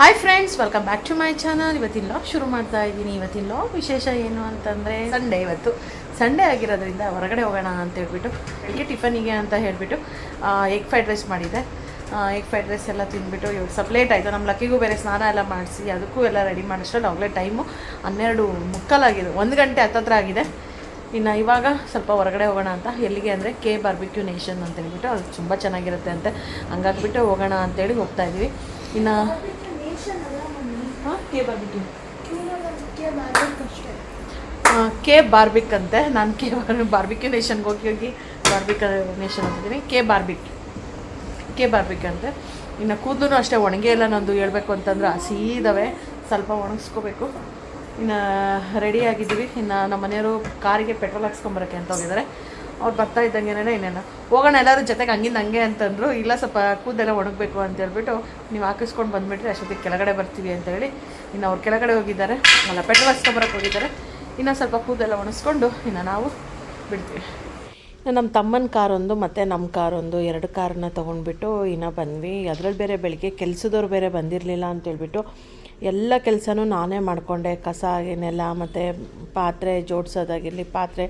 Hi friends welcome back to my channel ಇವತ್ತಿನ log ಶುರು ಮಾಡ್ತಾ ಇದ್ದೀನಿ. ಇವತ್ತಿನ ಲಾಗ್ ವಿಶೇಷ ಏನು ಅಂತಂದರೆ ಸಂಡೇ ಇವತ್ತು. ಸಂಡೇ ಆಗಿರೋದ್ರಿಂದ ಹೊರಗಡೆ ಹೋಗೋಣ ಅಂತ ಹೇಳ್ಬಿಟ್ಟು, ಬೆಳಿಗ್ಗೆ ಟಿಫನಿಗೆ ಅಂತ ಹೇಳಿಬಿಟ್ಟು ಎಗ್ ಫ್ರೈಡ್ ರೈಸ್ ಮಾಡಿದ್ದೆ ಎಗ್ ಫ್ರೈಡ್ ರೈಸ್ ಎಲ್ಲ ತಿಂದ್ಬಿಟ್ಟು ಇವಾಗ ಸ್ವಲ್ಪ ಲೇಟ್ ಆಯಿತು. ನಮ್ಮ ಲಕ್ಕಿಗೂ ಬೇರೆ ಸ್ನಾನ ಎಲ್ಲ ಮಾಡಿಸಿ, ಅದಕ್ಕೂ ಎಲ್ಲ ರೆಡಿ ಮಾಡಿಸ್ಕೊಂಡು ಆಗಲೇ ಟೈಮು ಹನ್ನೆರಡು ಮುಕ್ಕಾಲಾಗಿದೆ ಒಂದು ಗಂಟೆ ಹತ್ತತ್ರ ಆಗಿದೆ. ಇನ್ನು ಇವಾಗ ಸ್ವಲ್ಪ ಹೊರಗಡೆ ಹೋಗೋಣ ಅಂತ. ಎಲ್ಲಿಗೆ ಅಂದರೆ ಕೆ ಬಾರ್ಬಿಕ್ಯೂ ನೇಷನ್ ಅಂತ ಹೇಳ್ಬಿಟ್ಟು, ಅದು ತುಂಬ ಚೆನ್ನಾಗಿರುತ್ತೆ ಅಂತೆ. ಹಂಗಾಗ್ಬಿಟ್ಟು ಹೋಗೋಣ ಅಂತೇಳಿ ಹೋಗ್ತಾ ಇದ್ದೀವಿ ಇನ್ನು ಕೆ ಬಾರ್ಬಿಕ್ ಅಂತೆ. ನಾನು ಕೆ ಬಾರ್ಬಿಕ್ಯೂ ನೇಷನ್ಗೆ ಹೋಗಿ ಹೋಗಿ Barbeque Nation ಅಂತಿದ್ದೀನಿ. K barbecue. K ಬಾರ್ಬಿಕ್ ಅಂತೆ. ಇನ್ನು ಕೂದಲು ಅಷ್ಟೇ ಒಣಗೆ ಇಲ್ಲ ನಂದು ಹೇಳ್ಬೇಕು ಅಂತಂದ್ರೆ ಹಸಿ ಇದ್ದಾವೆ ಸ್ವಲ್ಪ ಒಣಗಿಸ್ಕೋಬೇಕು. ಇನ್ನು ರೆಡಿ ಆಗಿದ್ದೀವಿ. ಇನ್ನು ನಮ್ಮ ಮನೆಯವರು ಕಾರಿಗೆ ಪೆಟ್ರೋಲ್ ಹಾಕ್ಸ್ಕೊಂಬರಕ್ಕೆ ಅಂತ ಹೋಗಿದ್ದಾರೆ. ಅವ್ರು ಬರ್ತಾ ಇದ್ದಂಗೆನೇ ಇನ್ನೇನು ಹೋಗೋಣ ಎಲ್ಲರೂ ಜೊತೆಗೆ ಹಂಗಿಂದ ಹಂಗೆ ಅಂತಂದರು, ಇಲ್ಲ ಸ್ವಲ್ಪ ಕೂದಲೆಲ್ಲ ಒಣಗಬೇಕು ಅಂತ ಹೇಳ್ಬಿಟ್ಟು ನೀವು ಹಾಕಿಸ್ಕೊಂಡು ಬಂದುಬಿಟ್ರೆ ಅಷ್ಟೊತ್ತಿಗೆ ಕೆಳಗಡೆ ಬರ್ತೀವಿ ಅಂತ ಹೇಳಿ. ಇನ್ನು ಅವ್ರು ಕೆಳಗಡೆ ಹೋಗಿದ್ದಾರೆ, ಅಲ್ಲ ಪೆಟ್ರೋಲ್ ಹಾಕ್ಸ್ಕೊಂಬರಕ್ಕೆ ಹೋಗಿದ್ದಾರೆ. ಇನ್ನು ಸ್ವಲ್ಪ ಕೂದಲೆಲ್ಲ ಒಣಗಿಸ್ಕೊಂಡು ಇನ್ನು ನಾವು ಬಿಡ್ತೀವಿ. ನಮ್ಮ ತಮ್ಮನ ಕಾರೊಂದು ಮತ್ತು ನಮ್ಮ ಕಾರೊಂದು ಎರಡು ಕಾರನ್ನ ತೊಗೊಂಡ್ಬಿಟ್ಟು ಇನ್ನು ಬಂದ್ವಿ. ಅದರಲ್ಲಿ ಬೇರೆ ಬೆಳಿಗ್ಗೆ ಕೆಲಸದವ್ರು ಬೇರೆ ಬಂದಿರಲಿಲ್ಲ ಅಂತೇಳ್ಬಿಟ್ಟು ಎಲ್ಲ ಕೆಲಸನೂ ನಾನೇ ಮಾಡಿಕೊಂಡೆ. ಕಸ, ಏನೆಲ್ಲ, ಮತ್ತು ಪಾತ್ರೆ ಜೋಡಿಸೋದಾಗಿರಲಿ, ಪಾತ್ರೆ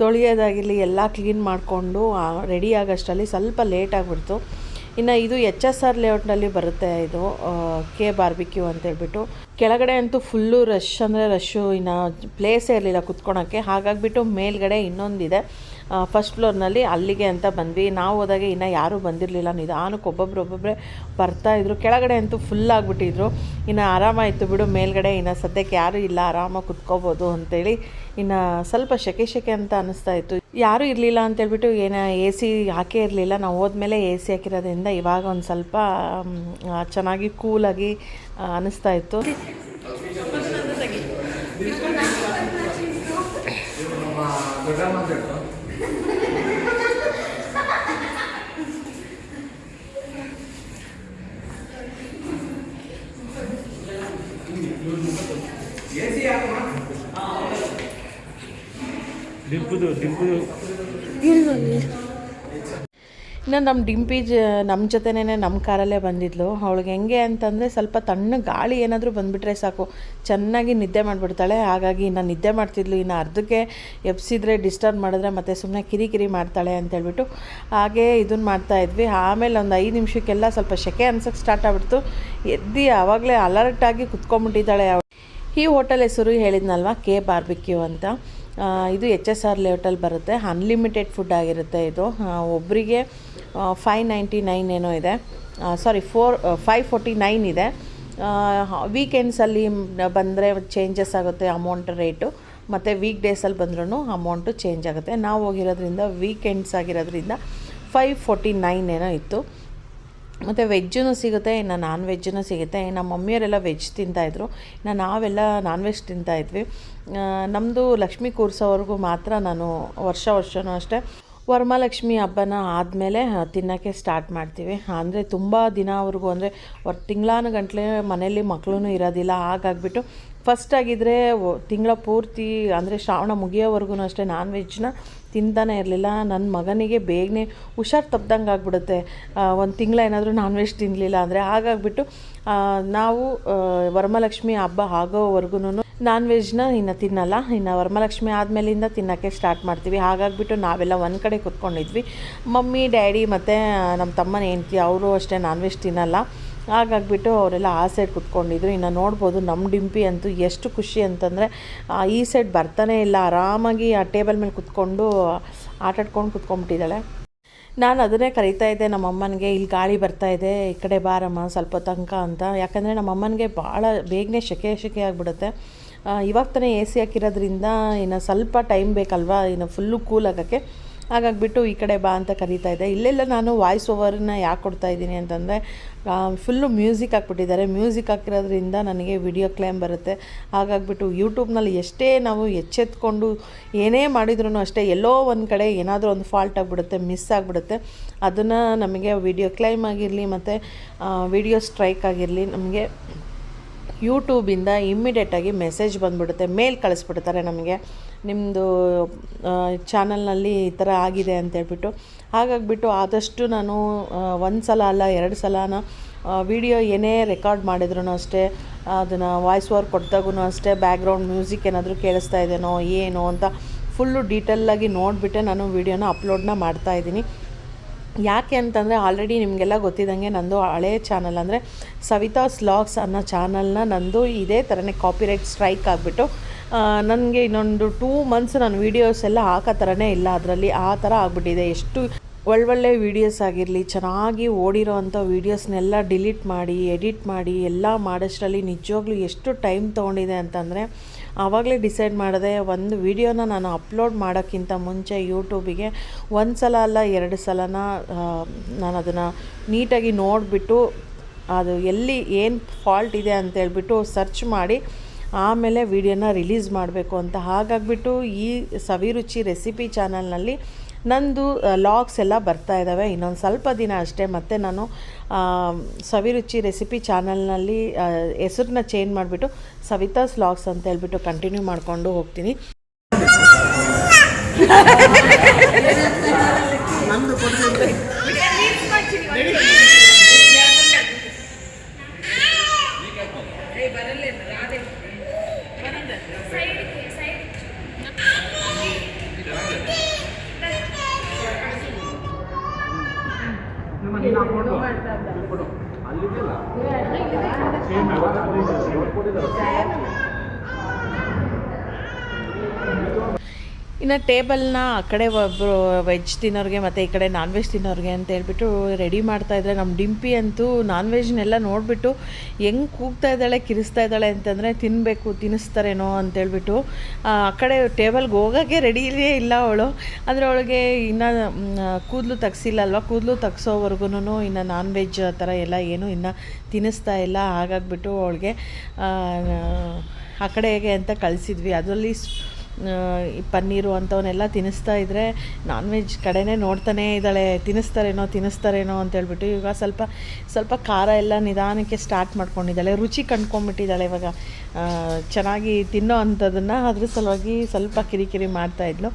ತೊಳೆಯೋದಾಗಿರಲಿ ಎಲ್ಲ ಕ್ಲೀನ್ ಮಾಡಿಕೊಂಡು ರೆಡಿ ಆಗೋಷ್ಟರಲ್ಲಿ ಸ್ವಲ್ಪ ಲೇಟ್ ಆಗಿಬಿಡ್ತು. ಇನ್ನು ಇದು ಎಚ್ ಎಸ್ ಆರ್ ಲೇಔಟ್ನಲ್ಲಿ ಬರುತ್ತೆ ಇದು ಕೆ ಬಾರ್ಬಿಕ್ಯೂ ಅಂತೇಳ್ಬಿಟ್ಟು. ಕೆಳಗಡೆ ಅಂತೂ ಫುಲ್ಲು ರಶ್ ಅಂದರೆ ರಶ್ಶು ಇನ್ನು ಪ್ಲೇಸೇ ಇರಲಿಲ್ಲ ಕುತ್ಕೊಳಕ್ಕೆ. ಹಾಗಾಗಿಬಿಟ್ಟು ಮೇಲ್ಗಡೆ ಇನ್ನೊಂದಿದೆ. ಫಸ್ಟ್ ಫ್ಲೋರ್ನಲ್ಲಿ ಅಲ್ಲಿಗೆ ಅಂತ ಬಂದ್ವಿ. ನಾವು ಹೋದಾಗ ಇನ್ನು ಯಾರೂ ಬಂದಿರಲಿಲ್ಲ. ನಿಧಾನಕ್ಕೆ ಒಬ್ಬೊಬ್ರು ಒಬ್ಬೊಬ್ಬರೇ ಬರ್ತಾಯಿದ್ರು ಕೆಳಗಡೆ ಅಂತೂ ಫುಲ್ ಆಗಿಬಿಟ್ಟಿದ್ರು. ಇನ್ನು ಆರಾಮಾಯಿತು ಬಿಡು. ಮೇಲ್ಗಡೆ ಇನ್ನು ಸದ್ಯಕ್ಕೆ ಯಾರೂ ಇಲ್ಲ. ಆರಾಮಾಗಿ ಕುತ್ಕೋಬೋದು ಅಂತೇಳಿ ಇನ್ನು ಸ್ವಲ್ಪ ಶೆಕೆ ಶೆಕೆ ಅಂತ ಅನ್ನಿಸ್ತಾ ಇತ್ತು. ಯಾರೂ ಇರಲಿಲ್ಲ ಅಂತೇಳ್ಬಿಟ್ಟು ಏನು ಎ ಸಿ ಹಾಕೇ ಇರಲಿಲ್ಲ. ನಾವು ಹೋದ್ಮೇಲೆ ಎ ಸಿ ಹಾಕಿರೋದ್ರಿಂದ ಇವಾಗ ಒಂದು ಸ್ವಲ್ಪ ಚೆನ್ನಾಗಿ ಕೂಲಾಗಿ ಅನ್ನಿಸ್ತಾ ಇತ್ತು. ದಿಂಪುದು ಇನ್ನು ನಮ್ಮ ಡಿಂಪಿ ಜ ನಮ್ಮ ಜೊತೆನೇ ನಮ್ಮ ಕಾರಲ್ಲೇ ಬಂದಿದ್ಲು. ಅವಳಿಗೆ ಹೆಂಗೆ ಅಂತಂದರೆ ಸ್ವಲ್ಪ ತಣ್ಣ ಗಾಳಿ ಏನಾದರೂ ಬಂದುಬಿಟ್ರೆ ಸಾಕು. ಚೆನ್ನಾಗಿ ನಿದ್ದೆ ಮಾಡಿಬಿಡ್ತಾಳೆ. ಹಾಗಾಗಿ ಇನ್ನು ನಿದ್ದೆ ಮಾಡ್ತಿದ್ಲು. ಇನ್ನು ಅರ್ಧಕ್ಕೆ ಎಬ್ಸಿದ್ರೆ, ಡಿಸ್ಟರ್ಬ್ ಮಾಡಿದ್ರೆ ಮತ್ತೆ ಸುಮ್ಮನೆ ಕಿರಿಕಿರಿ ಮಾಡ್ತಾಳೆ ಅಂತೇಳ್ಬಿಟ್ಟು ಹಾಗೇ ಇದನ್ನು ಮಾಡ್ತಾಯಿದ್ವಿ ಆಮೇಲೆ ಒಂದು ಐದು ನಿಮಿಷಕ್ಕೆಲ್ಲ ಸ್ವಲ್ಪ ಸೆಕೆ ಅನ್ಸೋಕ್ಕೆ ಸ್ಟಾರ್ಟ್ ಆಗ್ಬಿಡ್ತು. ಎದ್ದು ಆವಾಗಲೇ ಅಲರ್ಟಾಗಿ ಕುತ್ಕೊಂಡ್ಬಿಟ್ಟಿದ್ದಾಳೆ ಈ ಹೋಟೆಲ್ ಹೆಸರು ಹೇಳಿದ್ನಲ್ವ? ಕೆ ಬಾರ್ಬಿಕ್ಯೂ ಅಂತ. ಇದು ಎಚ್ ಎಸ್ ಆರ್ ಲೇಔಟಲ್ಲಿ ಬರುತ್ತೆ. ಅನ್ಲಿಮಿಟೆಡ್ ಫುಡ್ ಆಗಿರುತ್ತೆ ಇದು. ಒಬ್ಬರಿಗೆ ಫೈವ್ ನೈಂಟಿ ನೈನ್ ಏನೋ ಇದೆ. Sorry four five forty nine ಇದೆ. ವೀಕೆಂಡ್ಸಲ್ಲಿ ಬಂದರೆ ಚೇಂಜಸ್ ಆಗುತ್ತೆ ಅಮೌಂಟ್ ರೇಟು ಮತ್ತು ವೀಕ್ ಡೇಸಲ್ಲಿ ಬಂದ್ರೂ ಅಮೌಂಟು ಚೇಂಜ್ ಆಗುತ್ತೆ. ನಾವು ಹೋಗಿರೋದ್ರಿಂದ ವೀಕೆಂಡ್ಸ್ ಆಗಿರೋದ್ರಿಂದ ಫೈವ್ ಫೋರ್ಟಿ ನೈನ್ ಏನೋ ಇತ್ತು. ಮತ್ತು ವೆಜ್ಜೂ ಸಿಗುತ್ತೆ, ಇನ್ನು ನಾನ್ ವೆಜ್ಜೂ ಸಿಗುತ್ತೆ. ನಮ್ಮ ಮಮ್ಮಿಯವರೆಲ್ಲ ವೆಜ್ ತಿಂತಾಯಿದ್ರು ಇನ್ನು ನಾವೆಲ್ಲ ನಾನ್ ವೆಜ್ ತಿಂತಾಯಿದ್ವಿ ನಮ್ಮದು ಲಕ್ಷ್ಮೀ ಕೂರ್ಸೋವರೆಗೂ ಮಾತ್ರ ನಾನು ವರ್ಷ ವರ್ಷವೂ ಅಷ್ಟೇ ವರಮಹಾಲಕ್ಷ್ಮಿ ಹಬ್ಬನ ಆದಮೇಲೆ ತಿನ್ನೋಕ್ಕೆ ಸ್ಟಾರ್ಟ್ ಮಾಡ್ತೀವಿ. ಅಂದರೆ ತುಂಬ ದಿನವರೆಗೂ ಅಂದರೆ ವರ್ ತಿಂಗಳಾನು ಗಂಟಲೆ ಮನೆಯಲ್ಲಿ ಮಕ್ಕಳು ಇರೋದಿಲ್ಲ. ಹಾಗಾಗ್ಬಿಟ್ಟು ಫಸ್ಟ್ ಆಗಿದ್ದರೆ ತಿಂಗಳ ಪೂರ್ತಿ, ಅಂದರೆ ಶ್ರಾವಣ ಮುಗಿಯೋವರೆಗೂ ಅಷ್ಟೇ ನಾನ್ ವೆಜ್ನ ತಿಂತಾನೆ ಇರಲಿಲ್ಲ. ನನ್ನ ಮಗನಿಗೆ ಬೇಗನೆ ಹುಷಾರು ತಪ್ದಂಗೆ ಆಗ್ಬಿಡುತ್ತೆ. ಒಂದು ತಿಂಗಳ ಏನಾದರೂ ನಾನ್ ವೆಜ್ ತಿನ್ನಲಿಲ್ಲ ಅಂದರೆ ಹಾಗಾಗ್ಬಿಟ್ಟು ನಾವು ವರಮಲಕ್ಷ್ಮಿ ಹಬ್ಬ ಆಗೋವರೆಗೂ ನಾನ್ ವೆಜ್ನ ಇನ್ನು ತಿನ್ನಲ್ಲ. ಇನ್ನು ವರಮಲಕ್ಷ್ಮಿ ಆದಮೇಲಿಂದ ತಿನ್ನೋಕ್ಕೆ ಸ್ಟಾರ್ಟ್ ಮಾಡ್ತೀವಿ. ಹಾಗಾಗ್ಬಿಟ್ಟು ನಾವೆಲ್ಲ ಒಂದು ಕಡೆ ಕುತ್ಕೊಂಡಿದ್ವಿ. ಮಮ್ಮಿ, ಡ್ಯಾಡಿ ಮತ್ತು ನಮ್ಮ ತಮ್ಮನ ಹೆಂಡ್ತಿ, ಅವರು ಅಷ್ಟೇ ನಾನ್ ವೆಜ್ ತಿನ್ನಲ್ಲ. ಹಾಗಾಗ್ಬಿಟ್ಟು ಅವರೆಲ್ಲ ಆ ಸೈಡ್ ಕುತ್ಕೊಂಡಿದ್ರು. ಇನ್ನು ನೋಡ್ಬೋದು ನಮ್ಮ ಡಿಂಪಿ ಅಂತೂ ಎಷ್ಟು ಖುಷಿ ಅಂತಂದರೆ ಈ ಸೈಡ್ ಬರ್ತಾನೆ ಇಲ್ಲ. ಆರಾಮಾಗಿ ಆ ಟೇಬಲ್ ಮೇಲೆ ಕುತ್ಕೊಂಡು ಆಟಾಡ್ಕೊಂಡು ಕುತ್ಕೊಂಡ್ಬಿಟ್ಟಿದ್ದಾಳೆ. ನಾನು ಅದನ್ನೇ ಕರಿತಾ ಇದ್ದೆ ನಮ್ಮ ಅಮ್ಮನಿಗೆ, ಇಲ್ಲಿ ಗಾಳಿ ಬರ್ತಾ ಇದೆ, ಈ ಕಡೆ ಬಾರಮ್ಮ, ಸ್ವಲ್ಪ ತನಕ ಅಂತ. ಯಾಕಂದರೆ ನಮ್ಮ ಅಮ್ಮನಿಗೆ ಭಾಳ ಬೇಗನೆ ಶೆಕೆ ಶೆಕೆ ಆಗಿಬಿಡುತ್ತೆ. ಇವಾಗ ತಾನೇ ಎ ಸಿ ಹಾಕಿರೋದ್ರಿಂದ ಇನ್ನು ಸ್ವಲ್ಪ ಟೈಮ್ ಬೇಕಲ್ವಾ? ಇನ್ನು ಫುಲ್ಲು ಕೂಲ್ ಆಗೋಕ್ಕೆ. ಹಾಗಾಗ್ಬಿಟ್ಟು ಈ ಕಡೆ ಬಾ ಅಂತ ಕರೀತಾ ಇದ್ದೆ. ಇಲ್ಲೆಲ್ಲ ನಾನು ವಾಯ್ಸ್ ಓವರನ್ನ ಯಾಕೆ ಕೊಡ್ತಾ ಇದ್ದೀನಿ ಅಂತಂದರೆ ಫುಲ್ಲು ಮ್ಯೂಸಿಕ್ ಹಾಕ್ಬಿಟ್ಟಿದ್ದಾರೆ. ಮ್ಯೂಸಿಕ್ ಹಾಕಿರೋದ್ರಿಂದ ನನಗೆ ವಿಡಿಯೋ ಕ್ಲೈಮ್ ಬರುತ್ತೆ. ಹಾಗಾಗಿಬಿಟ್ಟು ಯೂಟ್ಯೂಬ್ನಲ್ಲಿ ಎಷ್ಟೇ ನಾವು ಎಚ್ಚೆತ್ಕೊಂಡು ಏನೇ ಮಾಡಿದ್ರೂ ಅಷ್ಟೇ ಎಲ್ಲೋ ಒಂದು ಕಡೆ ಏನಾದರೂ ಒಂದು ಫಾಲ್ಟ್ ಆಗಿಬಿಡುತ್ತೆ ಮಿಸ್ ಆಗಿಬಿಡುತ್ತೆ, ಅದನ್ನು ನಮಗೆ ವಿಡಿಯೋ ಕ್ಲೈಮ್ ಆಗಿರಲಿ ಮತ್ತು ವಿಡಿಯೋ ಸ್ಟ್ರೈಕ್ ಆಗಿರಲಿ ನಮಗೆ ಯೂಟ್ಯೂಬಿಂದ ಇಮ್ಮಿಡಿಯೇಟಾಗಿ ಮೆಸೇಜ್ ಬಂದುಬಿಡುತ್ತೆ, ಮೇಲ್ ಕಳಿಸ್ಬಿಡ್ತಾರೆ ನಮಗೆ. ನಿಮ್ಮದು ಚಾನಲ್ನಲ್ಲಿ ಈ ಥರ ಆಗಿದೆ ಅಂತೇಳ್ಬಿಟ್ಟು ಹಾಗಾಗಿಬಿಟ್ಟು ಆದಷ್ಟು ನಾನು ಒಂದು ಸಲ ಅಲ್ಲ, ಎರಡು ಸಲನ ವಿಡಿಯೋ ಏನೇ ರೆಕಾರ್ಡ್ ಮಾಡಿದ್ರೂ ಅಷ್ಟೇ, ಅದನ್ನು ವಾಯ್ಸ್ ಓವರ್ ಕೊಟ್ಟಾಗೂ ಅಷ್ಟೇ, ಬ್ಯಾಕ್ಗ್ರೌಂಡ್ ಮ್ಯೂಸಿಕ್ ಏನಾದರೂ ಕೇಳಿಸ್ತಾ ಇದೇನೋ, ಏನೋ ಅಂತ ಫುಲ್ಲು ಡೀಟೇಲಾಗಿ ನೋಡಿಬಿಟ್ಟೆ ನಾನು ವೀಡಿಯೋನ ಅಪ್ಲೋಡ್ನ ಮಾಡ್ತಾಯಿದ್ದೀನಿ ಯಾಕೆ ಅಂತಂದರೆ ಆಲ್ರೆಡಿ ನಿಮಗೆಲ್ಲ ಗೊತ್ತಿದ್ದಂಗೆ ನಂದು ಹಳೆಯ ಚಾನಲ್ ಅಂದರೆ ಸವಿತಾ ಲಾಗ್ಸ್ ಅನ್ನೋ ಚಾನಲ್ನ ನಂದು ಇದೇ ಥರನೇ ಕಾಪಿರೈಟ್ ಸ್ಟ್ರೈಕ್ ಆಗಿಬಿಟ್ಟು ನನಗೆ ಇನ್ನೊಂದು ಟೂ ಮಂತ್ಸ್ ನಾನು ವೀಡಿಯೋಸ್ ಎಲ್ಲ ಹಾಕೋ ಥರನೇ ಇಲ್ಲ ಅದರಲ್ಲಿ. ಆ ಥರ ಆಗಿಬಿಟ್ಟಿದೆ. ಎಷ್ಟು ಒಳ್ಳೊಳ್ಳೆ ವೀಡಿಯೋಸ್ ಆಗಿರಲಿ, ಚೆನ್ನಾಗಿ ಓಡಿರೋ ಅಂಥ ವೀಡಿಯೋಸ್ನೆಲ್ಲ ಡಿಲೀಟ್ ಮಾಡಿ ಎಡಿಟ್ ಮಾಡಿ, ಎಲ್ಲ ಮಾಡೋಷ್ಟರಲ್ಲಿ ನಿಜವಾಗ್ಲೂ ಎಷ್ಟು ಟೈಮ್ ತೊಗೊಂಡಿದೆ ಅಂತಂದರೆ ಆವಾಗಲೇ ಡಿಸೈಡ್ ಮಾಡಿದೆ, ಒಂದು ವೀಡಿಯೋನ ನಾನು ಅಪ್ಲೋಡ್ ಮಾಡೋಕ್ಕಿಂತ ಮುಂಚೆ ಯೂಟ್ಯೂಬಿಗೆ ಒಂದು ಸಲ ಅಲ್ಲ, ಎರಡು ಸಲನ ನಾನು ಅದನ್ನು ನೀಟಾಗಿ ನೋಡಿಬಿಟ್ಟು, ಅದು ಎಲ್ಲಿ ಏನು ಫಾಲ್ಟ್ ಇದೆ ಅಂತೇಳ್ಬಿಟ್ಟು ಸರ್ಚ್ ಮಾಡಿ, ಆಮೇಲೆ ವಿಡಿಯೋನ ರಿಲೀಸ್ ಮಾಡಬೇಕು ಅಂತ. ಹಾಗಾಗಿಬಿಟ್ಟು ಈ ಸವಿರುಚಿ ರೆಸಿಪಿ ಚಾನಲ್ನಲ್ಲಿ ನಂದು ಲಾಗ್ಸ್ ಎಲ್ಲ ಬರ್ತಾ ಇದ್ದಾವೆ ಇನ್ನೊಂದು ಸ್ವಲ್ಪ ದಿನ ಅಷ್ಟೇ ಮತ್ತು ನಾನು ಸವಿರುಚಿ ರೆಸಿಪಿ ಚಾನಲ್ನಲ್ಲಿ ಹೆಸರನ್ನ ಚೇಂಜ್ ಮಾಡಿಬಿಟ್ಟು ಸವಿತಾಸ್ ಲಾಗ್ಸ್ ಅಂತ ಹೇಳ್ಬಿಟ್ಟು ಕಂಟಿನ್ಯೂ ಮಾಡಿಕೊಂಡು ಹೋಗ್ತೀನಿ. ಮಾಡ್ತಾ ಇದ್ದಾರೆ. ಇನ್ನು ಟೇಬಲ್ನ ಆ ಕಡೆ ಒಬ್ಬರು ವೆಜ್ ತಿನ್ನೋರಿಗೆ ಮತ್ತು ಈ ಕಡೆ ನಾನ್ ವೆಜ್ ತಿನ್ನೋರಿಗೆ ಅಂತ ಹೇಳ್ಬಿಟ್ಟು ರೆಡಿ ಮಾಡ್ತಾಯಿದ್ರೆ ನಮ್ಮ ಡಿಂಪಿ ಅಂತೂ ನಾನ್ ವೆಜ್ನೆಲ್ಲ ನೋಡಿಬಿಟ್ಟು ಹೆಂಗೆ ಕೂಗ್ತಾ ಇದ್ದಾಳೆ, ಕಿರಿಸ್ತಾ ಇದ್ದಾಳೆ ಅಂತಂದರೆ ತಿನ್ನಬೇಕು ತಿನ್ನಿಸ್ತಾರೇನೋ ಅಂತೇಳ್ಬಿಟ್ಟು ಆ ಕಡೆ ಟೇಬಲ್ಗೆ ಹೋಗೋಕ್ಕೆ ರೆಡಿಯೇ ಇಲ್ಲ ಅವಳು. ಅಂದರೆ ಅವಳಿಗೆ ಇನ್ನು ಕೂದಲು ತೆಗ್ಸಿಲ್ಲ ಅಲ್ವಾ? ಕೂದಲು ತೆಗ್ಸೋವರೆಗೂ ಇನ್ನು ನಾನ್ ವೆಜ್ ಆ ಥರ ಎಲ್ಲ ಏನು ಇನ್ನು ತಿನ್ನಿಸ್ತಾ ಇಲ್ಲ. ಹಾಗಾಗ್ಬಿಟ್ಟು ಅವಳಿಗೆ, ಆ ಕಡೆಗೆ ಅಂತ ಕಳಿಸಿದ್ವಿ. ಅದರಲ್ಲಿ ಈ ಪನ್ನೀರು ಅಂಥವನ್ನೆಲ್ಲ ತಿನ್ನಿಸ್ತಾ ಇದ್ದರೆ ನಾನ್ ವೆಜ್ ಕಡೆನೇ ನೋಡ್ತಾನೇ ಇದ್ದಾಳೆ, ತಿನ್ನಿಸ್ತಾರೇನೋ ತಿನ್ನಿಸ್ತಾರೇನೋ ಅಂತೇಳ್ಬಿಟ್ಟು ಇವಾಗ ಸ್ವಲ್ಪ ಸ್ವಲ್ಪ ಖಾರ ಎಲ್ಲ ನಿಧಾನಕ್ಕೆ ಸ್ಟಾರ್ಟ್ ಮಾಡ್ಕೊಂಡಿದ್ದಾಳೆ. ರುಚಿ ಕಂಡ್ಕೊಂಬಿಟ್ಟಿದ್ದಾಳೆ ಇವಾಗ. ಚೆನ್ನಾಗಿ ತಿನ್ನೋ ಅಂಥದ್ದನ್ನು ಅದ್ರ ಸಲುವಾಗಿ ಸ್ವಲ್ಪ ಕಿರಿಕಿರಿ ಮಾಡ್ತಾಯಿದ್ಲು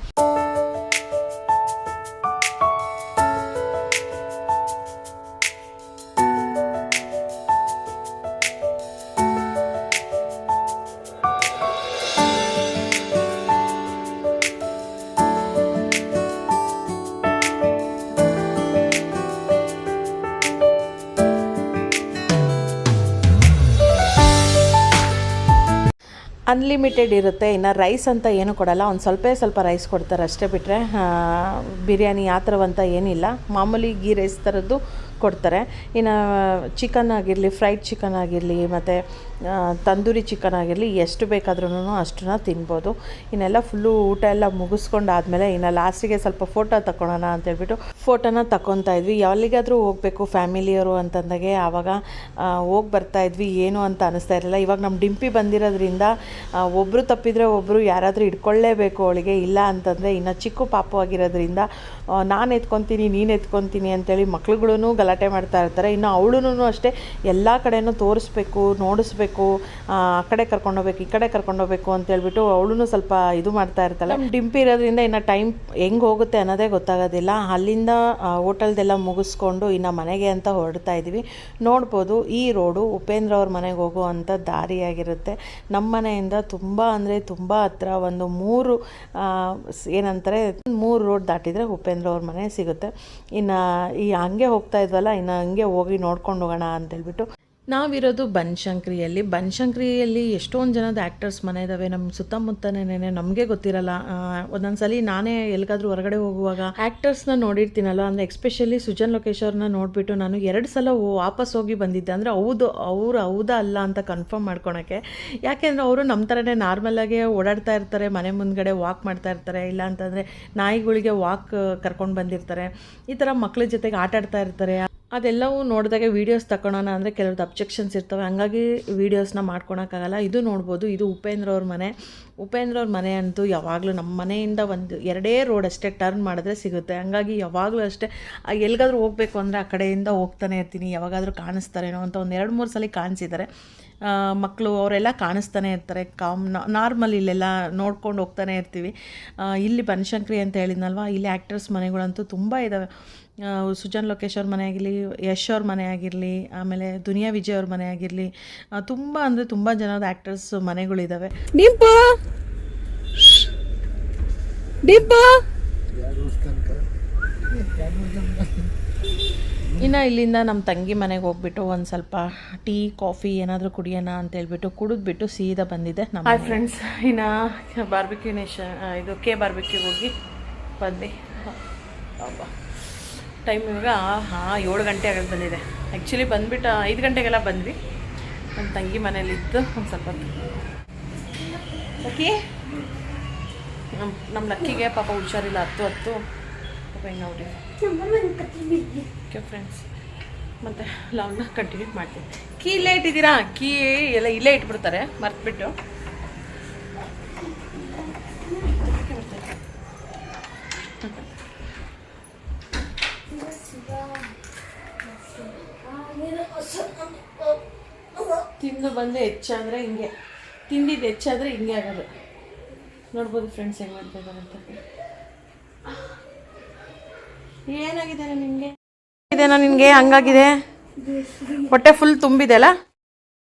ಅನ್ಲಿಮಿಟೆಡ್ ಇರುತ್ತೆ. ಇನ್ನು ರೈಸ್ ಅಂತ ಏನು ಕೊಡಲ್ಲ. ಒಂದು ಸ್ವಲ್ಪ ಸ್ವಲ್ಪ ರೈಸ್ ಕೊಡ್ತಾರೆ ಅಷ್ಟೇ ಬಿಟ್ಟರೆ ಬಿರಿಯಾನಿ ಆ ಥರವಂತ ಏನಿಲ್ಲ. ಮಾಮೂಲಿ ಗೀ ರೈಸ್ ಥರದ್ದು ಕೊಡ್ತಾರೆ. ಇನ್ನು ಚಿಕನ್ ಆಗಿರಲಿ ಫ್ರೈಡ್ ಚಿಕನ್ ಆಗಿರಲಿ, ಮತ್ತು ತಂದೂರಿ ಚಿಕನ್ ಆಗಿರಲಿ, ಎಷ್ಟು ಬೇಕಾದ್ರೂ ಅಷ್ಟನ್ನ ತಿನ್ಬೋದು. ಇನ್ನೆಲ್ಲ ಫುಲ್ಲು ಊಟ ಎಲ್ಲ ಮುಗಿಸ್ಕೊಂಡಾದ್ಮೇಲೆ ಇನ್ನು ಲಾಸ್ಟಿಗೆ ಸ್ವಲ್ಪ ಫೋಟೋ ತಗೊಳ್ಳೋಣ ಅಂತೇಳ್ಬಿಟ್ಟು ಫೋಟೋನ ತಗೊತಾ ಇದ್ವಿ. ಎಲ್ಲಿಗಾದರೂ ಹೋಗಬೇಕು ಫ್ಯಾಮಿಲಿಯವರು ಅಂತಂದಾಗೆ, ಆವಾಗ ಹೋಗಿ ಬರ್ತಾ ಇದ್ವಿ, ಏನು ಅಂತ ಅನಿಸ್ತಾ ಇರಲಿಲ್ಲ. ಇವಾಗ ನಮ್ಮ ಡಿಂಪಿ ಬಂದಿರೋದ್ರಿಂದ ಒಬ್ಬರು ತಪ್ಪಿದರೆ ಒಬ್ಬರು ಯಾರಾದರೂ ಇಟ್ಕೊಳ್ಳೇಬೇಕು ಅವಳಿಗೆ, ಇಲ್ಲ ಅಂತಂದರೆ ಇನ್ನು ಚಿಕ್ಕ ಪಾಪು ಆಗಿರೋದ್ರಿಂದ ನಾನು ಎತ್ಕೊತೀನಿ, ನೀನು ಎತ್ಕೊತೀನಿ ಅಂತೇಳಿ ಮಕ್ಳುಗಳೂ ಗಲಾಟೆ ಮಾಡ್ತಾ ಇರ್ತಾರೆ. ಇನ್ನು ಅವಳೂ ಅಷ್ಟೇ ಎಲ್ಲ ಕಡೆನೂ ತೋರಿಸ್ಬೇಕು ನೋಡಿಸ್ಬೇಕು ಆ ಕಡೆ ಕರ್ಕೊಂಡೋಗ್ಬೇಕು ಈ ಕಡೆ ಕರ್ಕೊಂಡೋಗ್ಬೇಕು ಅಂತೇಳ್ಬಿಟ್ಟು ಅವಳು ಸ್ವಲ್ಪ ಇದು ಮಾಡ್ತಾ ಇರ್ತಾಳೆ. ಡಿಂಪಿ ಇರೋದ್ರಿಂದ ಇನ್ನು ಟೈಮ್ ಹೆಂಗೆ ಹೋಗುತ್ತೆ ಅನ್ನೋದೇ ಗೊತ್ತಾಗೋದಿಲ್ಲ. ಅಲ್ಲಿಂದ ಹೋಟೆಲ್ದೆಲ್ಲ ಮುಗಿಸ್ಕೊಂಡು ಇನ್ನು ಮನೆಗೆ ಅಂತ ಹೊರಡ್ತಾ ಇದ್ದೀವಿ ನೋಡ್ಬೋದು ಈ ರೋಡು ಉಪೇಂದ್ರ ಅವ್ರ ಮನೆಗೆ ಹೋಗುವಂಥ ದಾರಿಯಾಗಿರುತ್ತೆ. ನಮ್ಮ ಮನೆಯಿಂದ ತುಂಬ ಅಂದರೆ ತುಂಬ ಹತ್ರ ಒಂದು ಮೂರು ಏನಂತಾರೆ ಮೂರು ರೋಡ್ ದಾಟಿದರೆ ಉಪೇಂದ್ರ ಅವ್ರ ಮನೆ ಸಿಗುತ್ತೆ. ಇನ್ನು ಈ ಹಂಗೆ ಹೋಗ್ತಾ ಇದ್ವಲ್ಲ ಇನ್ನು ಹಂಗೆ ಹೋಗಿ ನೋಡ್ಕೊಂಡು ಹೋಗೋಣ ಅಂತೇಳ್ಬಿಟ್ಟು ನಾವಿರೋದು ಬನಶಂಕರಿಯಲ್ಲಿ. ಬನಶಂಕರಿಯಲ್ಲಿ ಎಷ್ಟೊಂದು ಜನದ ಆ್ಯಕ್ಟರ್ಸ್ ಮನೆ ಇದ್ದಾವೆ ನಮ್ಮ ಸುತ್ತಮುತ್ತನೇ ನಮಗೆ ಗೊತ್ತಿರಲ್ಲ. ಒಂದೊಂದು ಸಲ ನಾನೇ ಎಲ್ಲಿಗಾದ್ರೂ ಹೊರಗಡೆ ಹೋಗುವಾಗ ಆ್ಯಕ್ಟರ್ಸ್ನ ನೋಡಿರ್ತೀನಲ್ಲ. ಅಂದರೆ ಎಕ್ಸ್ಪೆಷಲಿ ಸುಜನ್ ಲೋಕೇಶ್ ಅವ್ರನ್ನ ನೋಡಿಬಿಟ್ಟು ನಾನು ಎರಡು ಸಲ ವಾಪಸ್ ಹೋಗಿ ಬಂದಿದ್ದೆ. ಅಂದರೆ ಹೌದು, ಅವ್ರು ಹೌದಾ ಅಲ್ಲ ಅಂತ ಕನ್ಫರ್ಮ್ ಮಾಡ್ಕೊಳಕ್ಕೆ. ಯಾಕೆಂದರೆ ಅವರು ನಮ್ಮ ಥರನೇ ನಾರ್ಮಲಾಗೆ ಓಡಾಡ್ತಾ ಇರ್ತಾರೆ. ಮನೆ ಮುಂದ್ಗಡೆ ವಾಕ್ ಮಾಡ್ತಾ ಇರ್ತಾರೆ. ಇಲ್ಲ ಅಂತಂದರೆ ನಾಯಿಗಳಿಗೆ ವಾಕ್ ಕರ್ಕೊಂಡು ಬಂದಿರ್ತಾರೆ. ಈ ಥರ ಮಕ್ಕಳ ಜೊತೆಗೆ ಆಟಾಡ್ತಾ ಇರ್ತಾರೆ. ಅದೆಲ್ಲವೂ ನೋಡಿದಾಗ ವೀಡಿಯೋಸ್ ತಗೊಳೋಣ ಅಂದರೆ ಕೆಲವ್ರದ್ದು ಅಬ್ಜೆಕ್ಷನ್ಸ್ ಇರ್ತವೆ. ಹಂಗಾಗಿ ವೀಡಿಯೋಸ್ನ ಮಾಡ್ಕೊಳಕ್ಕಾಗಲ್ಲ. ಇದು ನೋಡ್ಬೋದು. ಇದು ಉಪೇಂದ್ರ ಅವ್ರ ಮನೆ. ಉಪೇಂದ್ರ ಅವ್ರ ಮನೆ ಅಂತೂ ಯಾವಾಗಲೂ ನಮ್ಮ ಮನೆಯಿಂದ ಒಂದು ಎರಡೇ ರೋಡ್ ಅಷ್ಟೇ ಟರ್ನ್ ಮಾಡಿದ್ರೆ ಸಿಗುತ್ತೆ. ಹಂಗಾಗಿ ಯಾವಾಗಲೂ ಅಷ್ಟೇ ಎಲ್ಲಿಗಾದ್ರೂ ಹೋಗಬೇಕು ಅಂದರೆ ಆ ಕಡೆಯಿಂದ ಹೋಗ್ತಾನೆ ಇರ್ತೀನಿ. ಯಾವಾಗಾದರೂ ಕಾಣಿಸ್ತಾರೇನೋ ಅಂತ ಒಂದು ಎರಡು ಮೂರು ಸಲ ಕಾಣಿಸಿದ್ದಾರೆ ಮಕ್ಕಳು ಅವರೆಲ್ಲ ಕಾಣಿಸ್ತಾನೆ ಇರ್ತಾರೆ. ಕಾಮ್ ನಾರ್ಮಲ್ ಇಲ್ಲೆಲ್ಲ ನೋಡ್ಕೊಂಡು ಹೋಗ್ತಾನೆ ಇರ್ತೀವಿ. ಇಲ್ಲಿ ಬನಶಂಕರಿ ಅಂತ ಹೇಳಿದ್ನಲ್ವ? ಇಲ್ಲಿ ಆ್ಯಕ್ಟರ್ಸ್ ಮನೆಗಳಂತೂ ತುಂಬ ಇದ್ದಾವೆ ಸುಜನ್ ಲೋಕೇಶ್ ಅವ್ರ ಮನೆ ಆಗಿರಲಿ ಯಶ್ ಅವ್ರ ಮನೆ ಆಗಿರಲಿ ಆಮೇಲೆ ದುನಿಯಾ ವಿಜಯ್ ಅವ್ರ ಮನೆ ಆಗಿರಲಿ ತುಂಬ ಅಂದರೆ ತುಂಬ ಜನದ ಆ್ಯಕ್ಟರ್ಸ್ ಮನೆಗಳಿದ್ದಾವೆ ಡಿಂಪು! ಡಿಂಪು! ಇನ್ನು ಇಲ್ಲಿಂದ ನಮ್ಮ ತಂಗಿ ಮನೆಗೆ ಹೋಗ್ಬಿಟ್ಟು ಒಂದು ಸ್ವಲ್ಪ ಟೀ ಕಾಫಿ ಏನಾದರೂ ಕುಡಿಯೋಣ ಅಂತ ಹೇಳ್ಬಿಟ್ಟು ಕುಡಿದ್ಬಿಟ್ಟು ಸೀದಾ ಬಂದಿದೆ ನಮ್ಮ ಹಾಯ್ ಫ್ರೆಂಡ್ಸ್ ಇನ್ನು ಬಾರ್ಬಿಕ್ಯೂ ನೇಷನ್ ಇದು ಕೆ ಬಾರ್ಬಿಕ್ಯೂಗೆ ಹೋಗಿ ಬಂದು. ಟೈಮ್ ಇವಾಗ ಹಾಂ ಏಳು ಗಂಟೆ ಆಗೋದು ಬಂದಿದೆ. ಆ್ಯಕ್ಚುಲಿ ಬಂದುಬಿಟ್ಟು ಐದು ಗಂಟೆಗೆಲ್ಲ ಬಂದ್ವಿ. ನಮ್ಮ ತಂಗಿ ಮನೇಲಿತ್ತು ಒಂದು ಸ್ವಲ್ಪ ಲಕ್ಕಿ? ನಮ್ಮ ನಮ್ಮ ಲಕ್ಕಿಗೆ ಪಾಪ ಹುಷಾರಿಲ್ಲ, ಹತ್ತು ಹತ್ತು. ಪಾಪ ಹಿಂಗೆ ನೋಡಿ ಓಕೆ ಫ್ರೆಂಡ್ಸ್ ಮತ್ತು ಲಾಗ್ನ ಕಂಟಿನ್ಯೂ ಮಾಡ್ತೀನಿ. ಕೀ ಇಲ್ಲೇ ಇಟ್ಟಿದ್ದೀರಾ? ಕೀ ಎಲ್ಲ ಇಲ್ಲೇ ಇಟ್ಬಿಡ್ತಾರೆ, ಮರ್ತ್ಬಿಟ್ಟು. ತಿಂದು ಬಂದು ಹೆಚ್ಚಾದರೆ ಹಿಂಗೆ ತಿಂದಿದ್ದು ಹೆಚ್ಚಾದರೆ ಹಿಂಗೆ ಆಗೋದು. ನೋಡ್ಬೋದು ಫ್ರೆಂಡ್ಸ್ ಹೆಂಗೆ ಮಾಡ್ತಿದ್ದಾರೆ ಅಂತ. ಏನಾಗಿದೆ ನಿಮಗೆ? ಇದೇನೋ ನಿನಗೆ ಹಂಗಾಗಿದೆ? ಹೊಟ್ಟೆ ಫುಲ್ ತುಂಬಿದೆ ಅಲ್ಲ?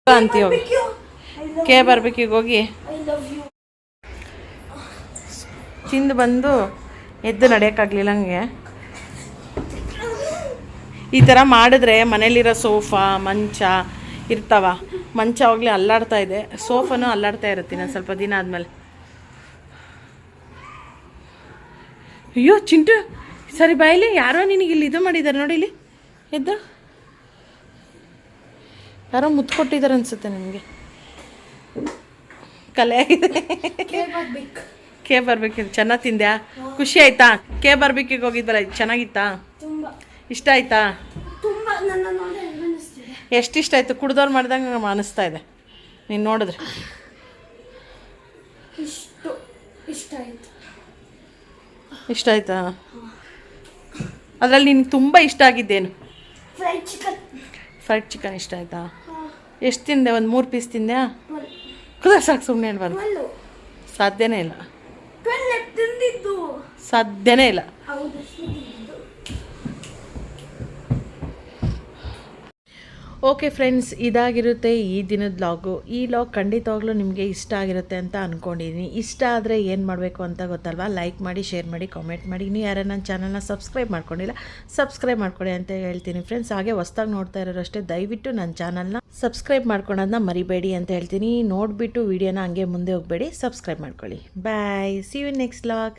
ಅಂತೀವಿ ಹೋಗಿ. ಕೆ ಬರ್ಬೇಕೀಗ ಹೋಗಿ. ತಿಂದು ಬಂದು ಎದ್ದು ನಡೆಯೋಕ್ಕಾಗಲಿಲ್ಲ ಹಂಗೆ. ಈ ಥರ ಮಾಡಿದ್ರೆ ಮನೇಲಿರೋ ಸೋಫಾ ಮಂಚ ಇರ್ತಾವ. ಮಂಚ ಹೋಗ್ಲಿ ಅಲ್ಲಾಡ್ತಾ ಇದೆ. ಸೋಫಾನು ಅಲ್ಲಾಡ್ತಾ ಇರುತ್ತೆ ನಾನು ಸ್ವಲ್ಪ ದಿನ ಆದಮೇಲೆ. ಅಯ್ಯೋ ಚಿಂಟು ಸರಿ ಬಾಯಿಲಿ ಯಾರೋ ನಿನಗೆ ಇಲ್ಲಿ ಇದು ಮಾಡಿದ್ದಾರೆ ನೋಡಿ ಇಲ್ಲಿ. ಎದ್ದು. ಯಾರೋ ಮುತ್ತು ಕೊಟ್ಟಿದ್ದಾರೆ ಅನ್ಸುತ್ತೆ ನಿಮಗೆ. ಕಲೆ ಆಗಿದೆ. ಕೆ ಬರ್ಬೇಕಿತ್ತು ಚೆನ್ನಾಗಿ ತಿಂದ್ಯಾ? ಖುಷಿ ಆಯ್ತಾ? ಕೇ ಬರ್ಬೇಕಿಗೆ ಹೋಗಿದ್ವಲ್ಲ ಚೆನ್ನಾಗಿತ್ತಾ? ಇಷ್ಟ ಆಯ್ತಾ? ಎಷ್ಟು ಇಷ್ಟ ಆಯ್ತು? ಕುಡ್ದವ್ರು ಮಾಡ್ದಂಗೆ ಅನಿಸ್ತಾ ಇದೆ. ನೀನು ನೋಡಿದ್ರೆ. ಇಷ್ಟು ಇಷ್ಟ ಆಯ್ತು. ಇಷ್ಟ ಆಯ್ತಾ? ಅದರಲ್ಲಿ ನಿನ್ಗೆ ತುಂಬ ಇಷ್ಟ ಆಗಿದ್ದೇನು? ಫ್ರೈ ಚಿಕನ್ ಫ್ರೈಡ್ ಚಿಕನ್ ಇಷ್ಟ ಆಯ್ತಾ? ಎಷ್ಟು ತಿಂದೆ? ಒಂದು ಮೂರು ಪೀಸ್ ತಿಂದೆ ಕುದ ಸಾಕು ಸುಮ್ಮನೆ ಹೇಳ್ಬಾರ್ದು. ಸಾಧ್ಯನೇ ಇಲ್ಲ. ಸಾಧ್ಯನೇ ಇಲ್ಲ ಹೌದು ತಿಂದಿದ್ದು ಓಕೆ ಫ್ರೆಂಡ್ಸ್, ಇದಾಗಿರುತ್ತೆ ಈ ದಿನದ ಲಾಗು. ಈ ಲಾಗ್ ಖಂಡಿತವಾಗ್ಲೂ ನಿಮಗೆ ಇಷ್ಟ ಆಗಿರುತ್ತೆ ಅಂತ ಅಂದ್ಕೊಂಡಿದ್ದೀನಿ ಇಷ್ಟ ಆದರೆ ಏನು ಮಾಡಬೇಕು ಅಂತ ಗೊತ್ತಲ್ವಾ? ಲೈಕ್ ಮಾಡಿ ಶೇರ್ ಮಾಡಿ ಕಾಮೆಂಟ್ ಮಾಡಿ. ನೀವು ಯಾರೇ ನನ್ನ ಚಾನಲ್ನ ಸಬ್ಸ್ಕ್ರೈಬ್ ಮಾಡ್ಕೊಂಡಿಲ್ಲ ಸಬ್ಸ್ಕ್ರೈಬ್ ಮಾಡ್ಕೊಳ್ಳಿ ಅಂತ ಹೇಳ್ತೀನಿ ಫ್ರೆಂಡ್ಸ್. ಹಾಗೆ ಹೊಸ್ದಾಗಿ ನೋಡ್ತಾ ಇರೋರು ಅಷ್ಟೇ ದಯವಿಟ್ಟು ನನ್ನ ಚಾನಲ್ನ ಸಬ್ಸ್ಕ್ರೈಬ್ ಮಾಡ್ಕೊಳೋದನ್ನ ಮರಿಬೇಡಿ ಅಂತ ಹೇಳ್ತೀನಿ. ನೋಡಿಬಿಟ್ಟು ವೀಡಿಯೋನ ಹಂಗೆ ಮುಂದೆ ಹೋಗಬೇಡಿ. ಸಬ್ಸ್ಕ್ರೈಬ್ ಮಾಡ್ಕೊಳ್ಳಿ. Bye see you next vlog.